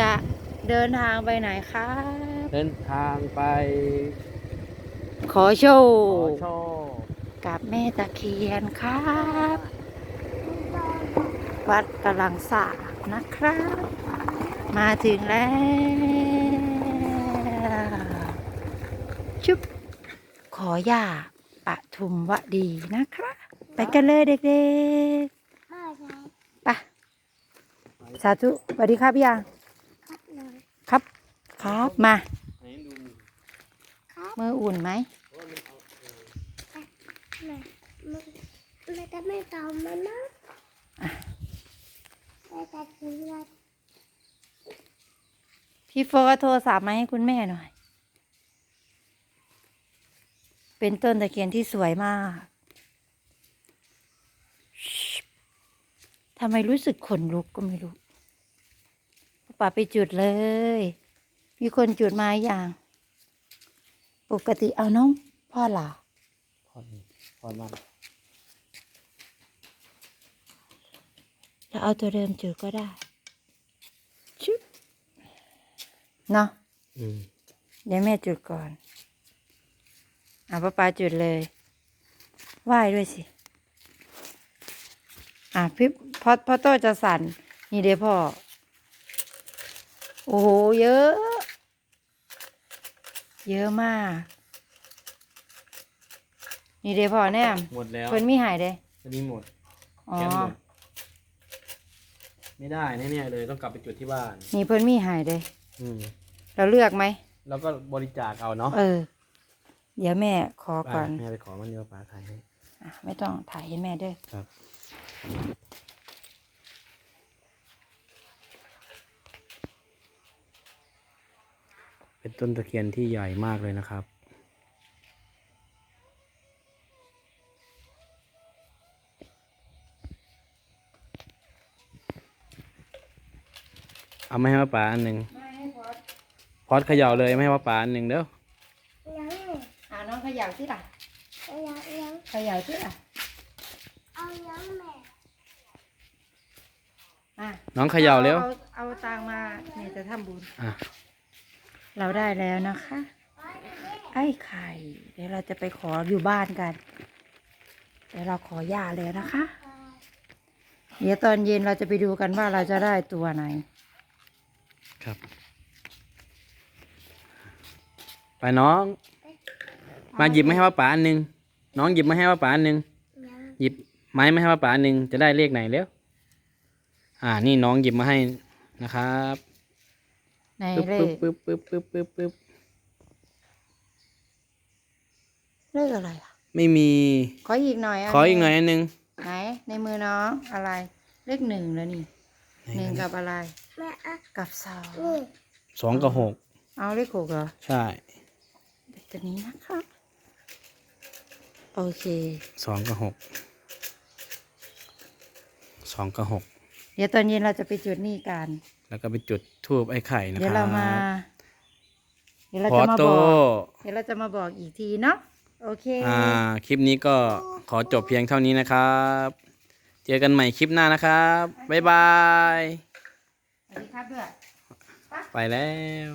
จะเดินทางไปไหนคะเดินทางไปขอโชขว์อโชว์กับแม่ตะเคียนครับ วัดกำลังสร้างนะครับ มาถึงแล้วชุบขอย่าปะทุมวดีนะครับ ไปกันเลยเด็กๆไปสาธุสวัสดีครับพี่ยัง ครับ ครับมาไหนดูมืออุ่นไหมมันจะไม่ตอมมันนะแต่แต่คือว่าพี่โฟก็โทรศัพท์มาให้คุณแม่หน่อย เป็นต้นตะเคียนที่สวยมากทำไมรู้สึกขนลุกก็ไม่รู้ ป่าไปจุดเลย มีคนจุดมาอย่าง ปกติเอาน้องพ่อหล่ะพอดพอดมันถ้าเอาตัวเดิมจุดก็ได้ชุบเนาะอืมเดี๋ยวแม่จุดก่อนอะป้าปาจุดเลยไหว้ด้วยสิ อะพี่พ่อพ่อโตจะสั่นนี่เดี๋ยวพ่อ โอ้โห เยอะ เยอะมาก นี่เดี๋ยวพ่อแน่หมดแล้วเพิ่นมีหายเด้อันนี้หมดอ๋อแกมหมดไม่ได้แน่ๆเลยต้องกลับไปจุดที่บ้าน นี่เพิ่นมีหายเด้อืมเราเลือกไหม แล้วก็บริจาคเอาเนาะเออ เดี๋ยวแม่ขอไปก่อนแม่ไปขอมันเดียวป้าถ่ายให้ อะไม่ต้องถ่ายให้แม่เด้วย ครับ เป็นต้นตะเคียนที่ใหญ่มากเลยนะครับ เอาไม่ให้มาป่าอันหนึ่งพอดเขย่าเลยไม่ให้มาป่าอันหนึ่งเด้อยังอ่าน้องเขย่าสิล่ะยังยังเขย่าสิล่ะเอายังแม่อะน้องเขย่าเร็ว เอาเอาตังค์มาเนี่ยจะทำบุญอะ เราได้แล้วนะคะ ไอ้ไข่ เดี๋ยวเราจะไปขออยู่บ้านกัน เดี๋ยวเราขอย่าเลยนะคะ เดี๋ยวตอนเย็นเราจะไปดูกันว่าเราจะได้ตัวไหน ครับ ไปน้อง มาหยิบมาให้ว่าป๋าอันหนึ่งน้องหยิบมาให้ว่าป๋าอันหนึ่งหยิบไม้มาให้ว่าป๋าอันหนึ่งจะได้เลขไหนเร็วอ่า นี่น้องหยิบมาให้นะครับ ในเลขปึ๊บปึ๊บปึ๊บปึ๊บปึ๊บเลขอะไรอะ ไม่มี ขออีกหน่อยขออีกหน่อยอันหนึ่งไหนในมือน้องอะไร เลขหนึ่งแล้วนี่หนึ่งกับอะไร กับสองสองกับหกเอาเลขหกเหรอ ใช่ตัวนี้นะคะโอเคสองกับหกสองกับหกเดี๋ยวตอนเย็นเราจะไปจุดนี่กัน แล้วก็ไปจุดทูบไอ้ไข่นะเดี๋คยวรับเรามาเดี๋ยวเราขอจะมาโตบอกเดี๋ยวเราจะมาบอกอีกทีเนาะโอเค อ่า คลิปนี้ก็ขอจบเพียงเท่านี้นะครับ เจอกันใหม่คลิปหน้านะครับ บ๊ายบาย สวัสดีครับด้วยไปแล้ว